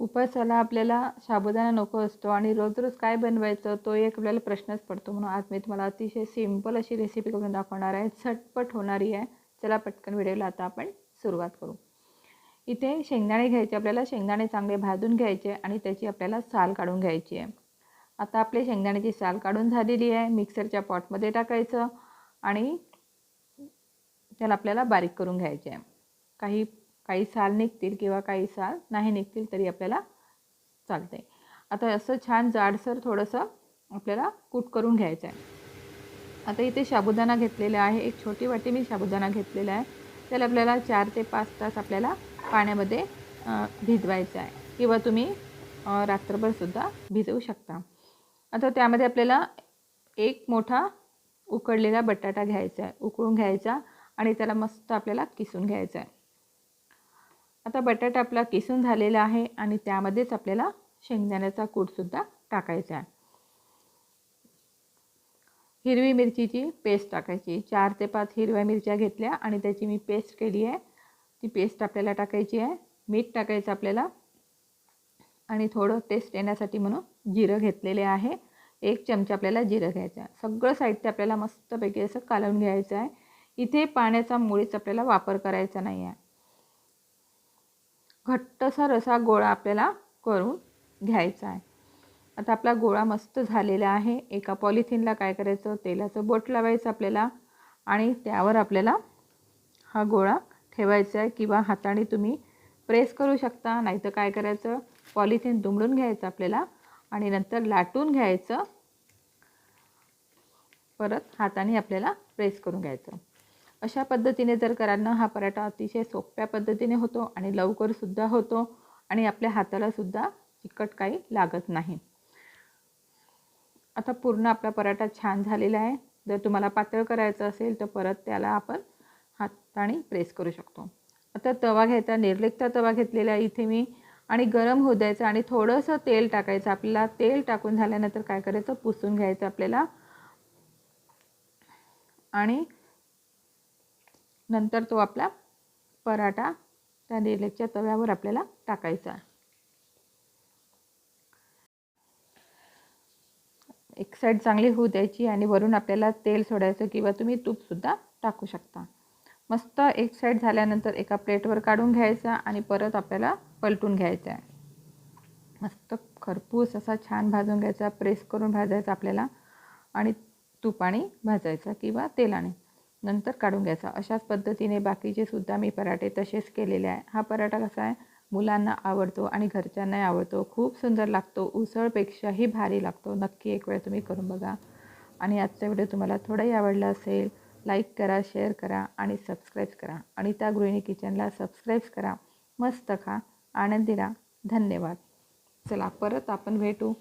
उपासाला आपल्याला साबुदाणा नको असतो आणि रोज रोज काय बनवायचं तो एक आपल्याला प्रश्नच पडतो. म्हणून आज मी तुम्हाला अतिशय सिंपल अशी रेसिपी करून दाखवणार आहे. झटपट होणारी आहे. चला पटकन व्हिडिओला आता आपण सुरुवात करू. इथे शेंगदाणे घ्यायचे. आपल्याला शेंगदाणे चांगले भाजून घ्यायचे आणि त्याची आपल्याला साल काढून घ्यायची आहे. आता आपले शेंगदाण्याची साल काढून झालेली आहे. मिक्सरच्या पॉटमध्ये टाकायचं आणि त्याला आपल्याला बारीक करून घ्यायचे आहे. काही काही साल निघतील किंवा काही साल नाही निघतील तरी आपल्याला चालतं आहे आता असं छान जाडसर थोडंसं आपल्याला कूट करून घ्यायचं आहे आता इथे साबुदाणा घेतलेला आहे. एक छोटी वाटी मी साबुदाणा घेतलेला आहे. त्याला आपल्याला चार ते पाच तास आपल्याला पाण्यामध्ये भिजवायचं आहे किंवा तुम्ही रात्रभरसुद्धा भिजवू शकता. आता त्यामध्ये आपल्याला एक मोठा उकडलेला बटाटा घ्यायचा आहे उकळून घ्यायचा आणि त्याला मस्त आपल्याला किसून घ्यायचा आहे आता बटाटा आपला किसून झालेला आहे आणि त्यामध्येच आपल्याला शेंगदाण्याचा कूटसुद्धा टाकायचा आहे. हिरवी मिरचीची पेस्ट टाकायची. चार ते पाच हिरव्या मिरच्या घेतल्या आणि त्याची मी पेस्ट केली आहे. ती पेस्ट आपल्याला टाकायची आहे. मीठ टाकायचं आपल्याला. आणि थोडं टेस्ट येण्यासाठी म्हणून जिरं घेतलेले आहे. एक चमचा आपल्याला जिरं घ्यायचं आहे. सगळं साहित्य आपल्याला मस्तपैकी असं कालवून घ्यायचं आहे. इथे पाण्याचा मुळीच आपल्याला वापर करायचा नाही आहे. घट्टसा रसा गोळा आपल्याला करून घ्यायचा आहे. आता आपला गोळा मस्त झालेला आहे. एका पॉलिथिनला काय करायचं? तेलाचं बोट लावायचं आपल्याला आणि त्यावर आपल्याला हा गोळा ठेवायचा आहे किंवा हाताने तुम्ही प्रेस करू शकता. नाहीतर काय करायचं? पॉलिथिन दुमडून घ्यायचं आपल्याला आणि नंतर लाटून घ्यायचं. परत हाताने आपल्याला प्रेस करून घ्यायचं. अशा पद्धतीने जर कराल ना हा पराठा अतिशय सोप्या पद्धतीने होतो आणि लवकरसुद्धा होतो आणि आपल्या हातालासुद्धा चिकट काही लागत नाही. आता पूर्ण आपला पराठा छान झालेला आहे. जर तुम्हाला पातळ करायचं असेल तर परत त्याला आपण हाताने प्रेस करू शकतो. आता तवा घ्यायचा निर्लेपचा तवा घेतलेला आहे इथे मी. आणि गरम होऊ द्यायचं आणि थोडंसं तेल टाकायचं. आपल्याला तेल टाकून झाल्यानंतर काय करायचं? पुसून घ्यायचं आपल्याला. आणि नंतर तो आपला पराठा त्या निर्लेपच्या तव्यावर आपल्याला टाकायचा एक साईड चांगली होऊ द्यायची आणि वरून आपल्याला तेल सोडायचं किंवा तुम्ही तूपसुद्धा टाकू शकता. मस्त एक साईड झाल्यानंतर एका प्लेटवर काढून घ्यायचा आणि परत आपल्याला पलटून घ्यायचा आहे. मस्त खरपूस असा छान भाजून घ्यायचा प्रेस करून भाजायचा आपल्याला आणि तुपाने भाजायचा किंवा तेलाने नंतर काढून घ्यायचा. अशाच पद्धतीने बाकीचे सुद्धा मी पराठे तसेच केलेले आहे. हा पराठा कसा आहे? मुलांना आवडतो आणि घरच्यांनाही आवडतो. खूप सुंदर लागतो. उसळपेक्षाही भारी लागतो. नक्की एक वेळ तुम्ही करून बघा. आणि आजचा व्हिडिओ तुम्हाला थोडाही आवडला असेल लाईक करा शेअर करा आणि सबस्क्राईब करा. आणि त्या गृहिणी किचनला सबस्क्राईब करा. मस्त खा. आनंदी राहा. धन्यवाद. चला परत आपण भेटू.